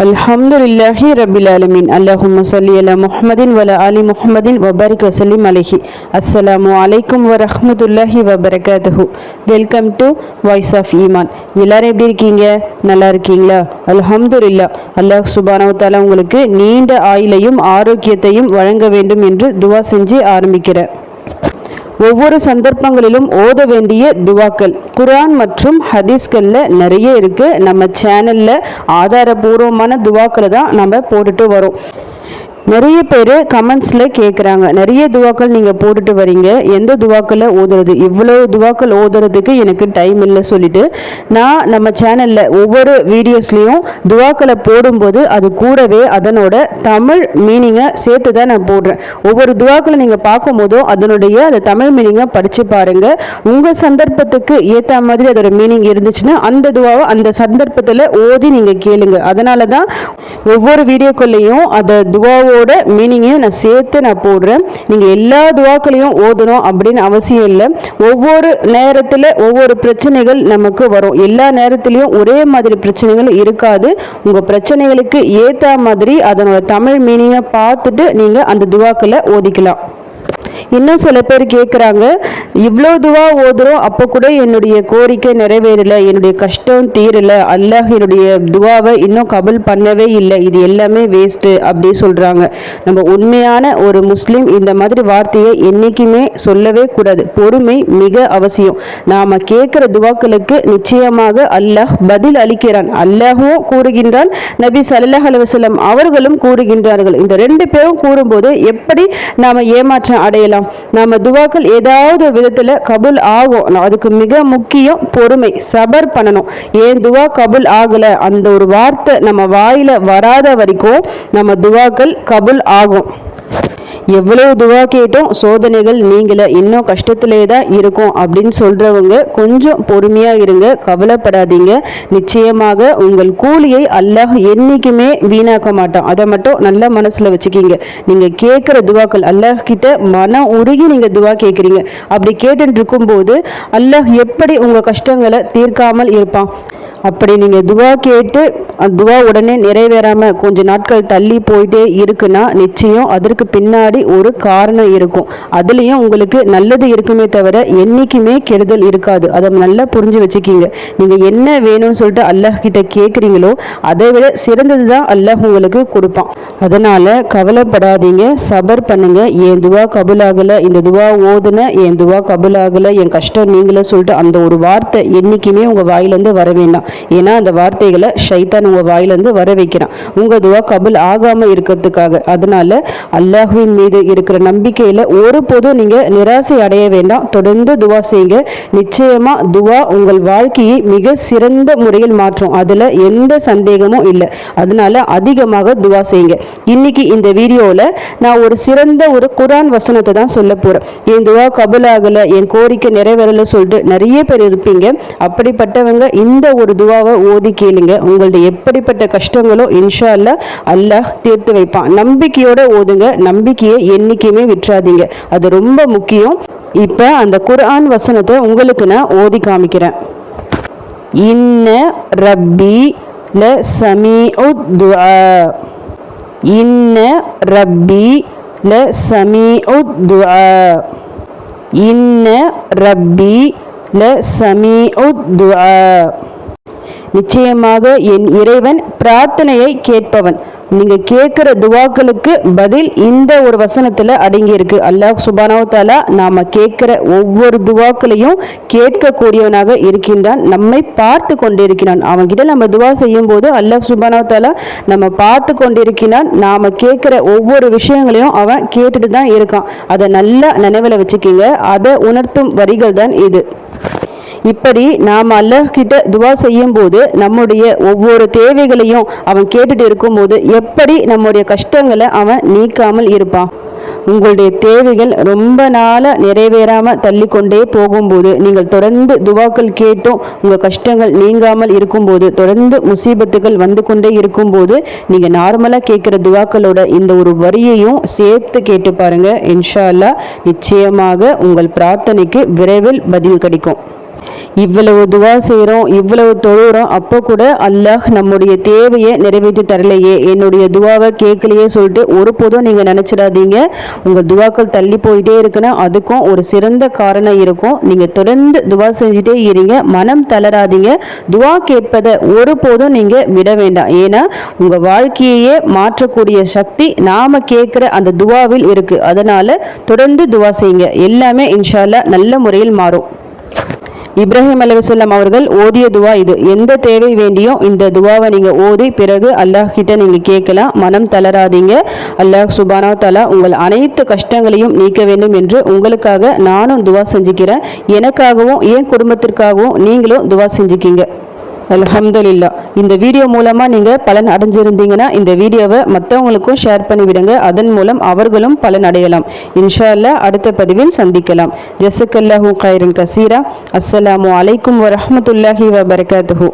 الحمد لله رب العالمين اللهم صل على محمد وعلى آل محمد وبارك وسلم عليه السلام عليكم ورحمة الله وبركاته welcome to voice of ஈமான் எல்லாரும் எப்படி இருக்கீங்க நல்லா இருக்கீங்களா அல்ஹம்துலில்லா அல்லாஹ் சுபானவ தாலா உங்களுக்கு நீண்ட ஆயுளையும் ஆரோக்கியத்தையும் வழங்க வேண்டும் என்று துவா செஞ்சு ஆரம்பிக்கிறேன் ஒவ்வொரு சந்தர்ப்பங்களிலும் ஓத வேண்டிய துவாக்கள். குர்ஆன் மற்றும் ஹதீஸ்களில் நிறைய இருக்கு. நம்ம சேனல்ல ஆதாரபூர்வமான துவாக்களை தான் நம்ம போட்டுட்டு வரோம். நிறைய பேர் கமெண்ட்ஸில் கேட்குறாங்க நிறைய துவாக்கள் நீங்கள் போட்டுட்டு வரீங்க. எந்த துவாக்களை ஓதுறது? இவ்வளோ துவாக்கள் ஓதுறதுக்கு எனக்கு டைம் இல்லை சொல்லிட்டு நான் நம்ம சேனலில் ஒவ்வொரு வீடியோஸ்லேயும் துவாக்களை போடும்போது அது கூடவே அதனோட தமிழ் மீனிங்கை சேர்த்து தான் நான் போடுறேன். ஒவ்வொரு துவாக்களை நீங்கள் பார்க்கும்போதும் அதனுடைய அந்த தமிழ் மீனிங்கை படித்து பாருங்கள் உங்கள் சந்தர்ப்பத்துக்கு ஏற்ற மாதிரி அதோட மீனிங் இருந்துச்சுன்னா அந்த துவாவை அந்த சந்தர்ப்பத்தில் ஓதி நீங்கள் கேளுங்க. அதனால தான் ஒவ்வொரு வீடியோக்குள்ளேயும் அந்த துவாவோட மீனிங்கையும் நான் சேர்த்து நான் போடுறேன். நீங்கள் எல்லா துவாக்களையும் ஓதணும் அப்படின்னு அவசியம் இல்லை. ஒவ்வொரு நேரத்தில் ஒவ்வொரு பிரச்சனைகள் நமக்கு வரும். எல்லா நேரத்துலையும் ஒரே மாதிரி பிரச்சனைகள் இருக்காது. உங்கள் பிரச்சனைகளுக்கு ஏற்ற மாதிரி அதனோட தமிழ் மீனிங்கை பார்த்துட்டு நீங்கள் அந்த துவாக்களை ஓதிக்கலாம். இன்னும் சில பேர் கேட்குறாங்க இவ்வளோ துவா ஓதுறோம் அப்போ கூட என்னுடைய கோரிக்கை நிறைவேறலை என்னுடைய கஷ்டம் தீரலை அல்லாஹ் என்னுடைய துவாவை இன்னும் கபல் பண்ணவே இல்லை இது எல்லாமே வேஸ்ட்டு அப்படி சொல்கிறாங்க நம்ம உண்மையான ஒரு முஸ்லீம் இந்த மாதிரி வார்த்தையை என்றைக்குமே சொல்லவே கூடாது. பொறுமை மிக அவசியம். நாம் கேட்குற துவாக்களுக்கு நிச்சயமாக அல்லாஹ் பதில் அளிக்கிறான். அல்லாஹும் கூறுகின்றான் நபி சல்லாஹ் அலுவலம் அவர்களும் கூறுகின்றார்கள். இந்த ரெண்டு பேரும் கூறும்போது எப்படி நாம் ஏமாற்றம் அடையலாம்? நாம் துவாக்கள் ஏதாவது ஒரு விதத்தில் கபுல் ஆகும். அதுக்கு மிக முக்கியம் பொறுமை சபர் பண்ணணும். ஏன் துவா கபுல் ஆகல? அந்த ஒரு வார்த்தை நம்ம வாயில வராத வரைக்கும் நம்ம துவாக்கள் கபுல் ஆகும். எவ்வளவு துவா கேட்டும் சோதனைகள் நீங்கள இன்னும் கஷ்டத்திலே தான் இருக்கும் அப்படின்னு சொல்றவங்க கொஞ்சம் பொறுமையா இருங்க கவலைப்படாதீங்க. நிச்சயமாக உங்கள் கூலியை அல்லாஹ் என்னைக்குமே வீணாக்க மாட்டான். அதை மட்டும் நல்ல மனசுல வச்சுக்கிங்க. நீங்க கேட்குற துவாக்கள் அல்லாஹ் கிட்ட மன உருகி நீங்க துவா கேட்குறீங்க அப்படி கேட்டுட்டு இருக்கும்போது அல்லாஹ் எப்படி உங்க கஷ்டங்களை தீர்க்காமல் இருப்பான்? அப்படி நீங்கள் துவா கேட்டு அந்த துவா உடனே நிறைவேறாமல் கொஞ்ச நாட்கள் தள்ளி போயிட்டே இருக்குன்னா நிச்சயம் அதற்கு பின்னாடி ஒரு காரணம் இருக்கும். அதுலேயும் உங்களுக்கு நல்லது இருக்குமே தவிர என்றைக்குமே கெடுதல் இருக்காது. அதை நல்லா புரிஞ்சு வச்சுக்கிங்க. நீங்கள் என்ன வேணும்னு சொல்லிட்டு அல்லாஹ் கிட்ட கேட்குறீங்களோ அதை விட சிறந்தது தான் அல்லாஹ் உங்களுக்கு கொடுப்பான். அதனால் கவலைப்படாதீங்க. சபர் பண்ணுங்க. என் துவா கபுலாகலை. இந்த துவா ஓதுன என் துவா கபுலாகலை. என் கஷ்டம் நீங்களே சொல்லிட்டு அந்த ஒரு வார்த்தை என்றைக்குமே உங்கள் வாயிலேருந்து வர வேண்டாம். ஏன்னா அந்த வார்த்தைகளை ஷைத்தான் உங்க வாயிலேருந்து வர வைக்கிறான். உங்க துவா கபுல் ஆகாம இருக்கிறதுக்காக. அதனால அல்லாஹுவின் மீது இருக்கிற நம்பிக்கையில ஒருபோதும் நீங்க நிராசை அடைய வேண்டாம். தொடர்ந்து துவா செய்யுங்க. நிச்சயமா துவா உங்கள் வாழ்க்கையை மிக சிறந்த முறையில் மாற்றும். அதுல எந்த சந்தேகமும் இல்லை. அதனால அதிகமாக துவா செய்யுங்க. இன்னைக்கு இந்த வீடியோவில் நான் ஒரு சிறந்த ஒரு குரான் வசனத்தை தான் சொல்ல போகிறேன் என் துவா கபுல் ஆகலை என் கோரிக்கை நிறைவேறலை சொல்லிட்டு நிறைய பேர் இருப்பீங்க. அப்படிப்பட்டவங்க இந்த ஒரு துவாவை ஓதி கேளுங்க. உங்களுடைய எப்படிப்பட்ட கஷ்டங்களோ இன்ஷா அல்லா அல்லாஹ் தீர்த்து வைப்பான். நம்பிக்கையோட ஓதுங்க. நம்பிக்கையை என்னைக்குமே விட்டுறாதீங்க. அது ரொம்ப முக்கியம். இப்போ அந்த குர்ஆன் வசனத்தை உங்களுக்கு நான் ஓதி காமிக்கிறேன். இன்ன ரப்பி ல சமீ துஆ. இன்ன ரப்பி ல சமீ துஆ. இன்ன ரப்பி ல சமீ துஆ. நிச்சயமாக என் இறைவன் பிரார்த்தனையை கேட்பவன். நீங்க கேட்குற துவாக்களுக்கு பதில் இந்த ஒரு வசனத்துல அடங்கி இருக்கு அல்லாஹ் சுபானாவ் தாலா நாம கேட்கிற ஒவ்வொரு துவாக்களையும் கேட்கக்கூடியவனாக இருக்கின்றான். நம்மை பார்த்து கொண்டிருக்கிறான். அவன்கிட்ட நம்ம துவா செய்யும் போது அல்லாஹ் சுபானாவ்தாலா நம்ம பார்த்து கொண்டிருக்கிறான். நாம கேட்கிற ஒவ்வொரு விஷயங்களையும் அவன் கேட்டுட்டு தான் இருக்கான். அதை நல்லா நினைவில் வச்சுக்கிங்க. அதை உணர்த்தும் வரிகள் தான் இது. இப்படி நாம் அல்லாஹ்கிட்ட துவா செய்யும் போது நம்முடைய ஒவ்வொரு தேவைகளையும் அவன் கேட்டுட்டு இருக்கும்போது எப்படி நம்முடைய கஷ்டங்களை அவன் நீக்காமல் இருப்பான்? உங்களுடைய தேவைகள் ரொம்ப நாளாக நிறைவேறாமல் தள்ளிக்கொண்டே போகும்போது நீங்கள் தொடர்ந்து துவாக்கள் கேட்டும் உங்கள் கஷ்டங்கள் நீங்காமல் இருக்கும்போது தொடர்ந்து முசீபத்துகள் வந்து கொண்டே இருக்கும்போது நீங்கள் நார்மலாக கேட்குற துவாக்களோட இந்த ஒரு வரியையும் சேர்த்து கேட்டு பாருங்கள் இன்ஷா அல்லாஹ் நிச்சயமாக உங்கள் பிரார்த்தனைக்கு விரைவில் பதில் கிடைக்கும். இவ்வளவு துவா செய்கிறோம் இவ்வளவு தொழுகிறோம் அப்போ கூட அல்லாஹ் நம்முடைய தேவையை நிறைவேற்றி தரலையே. என்னுடைய துவாவை கேட்கலையே சொல்லிட்டு ஒருபோதும் நீங்கள் நினச்சிடாதீங்க. உங்கள் துவாக்கள் தள்ளி போயிட்டே இருக்குன்னா அதுக்கும் ஒரு சிறந்த காரணம் இருக்கும். நீங்கள் தொடர்ந்து துவா செஞ்சுட்டே இருங்க மனம் தளராதீங்க. துவா கேட்பதை ஒருபோதும் நீங்கள் விட வேண்டாம். ஏன்னா உங்கள் வாழ்க்கையையே மாற்றக்கூடிய சக்தி நாம் கேட்குற அந்த துவாவில் இருக்குது அதனால் தொடர்ந்து துவா செய்யுங்க. எல்லாமே இன்ஷால்லா நல்ல முறையில் மாறும். இப்ராஹிம் அலுவலம் அவர்கள் ஓதிய துவா இது. எந்த தேவை வேண்டியும் இந்த துவாவை நீங்கள் ஓதி பிறகு அல்லாஹ் கிட்ட நீங்கள் கேட்கலாம். மனம் தளராதீங்க. அல்லாஹ் சுபானா தலா உங்கள் அனைத்து கஷ்டங்களையும் நீக்க வேண்டும் என்று உங்களுக்காக நானும் துவா செஞ்சுக்கிறேன். எனக்காகவும் என் குடும்பத்திற்காகவும் நீங்களும் துவா செஞ்சுக்கிங்க. அல்ஹம்துலில்லா. இந்த வீடியோ மூலமாக நீங்கள் பலன் அடைஞ்சிருந்தீங்கன்னா இந்த வீடியோவை மற்றவங்களுக்கும் ஷேர் பண்ணி விடுங்க. அதன் மூலம் அவர்களும் பலன் அடையலாம். இன்ஷா அல்லா அடுத்த பதிவில் சந்திக்கலாம். ஜெசக்கல்லாஹூ கைரன் கசீரா. அஸ்ஸலாமு அலைக்கும் வரஹ்மத்துல்லாஹி வபரகாத்துஹூ.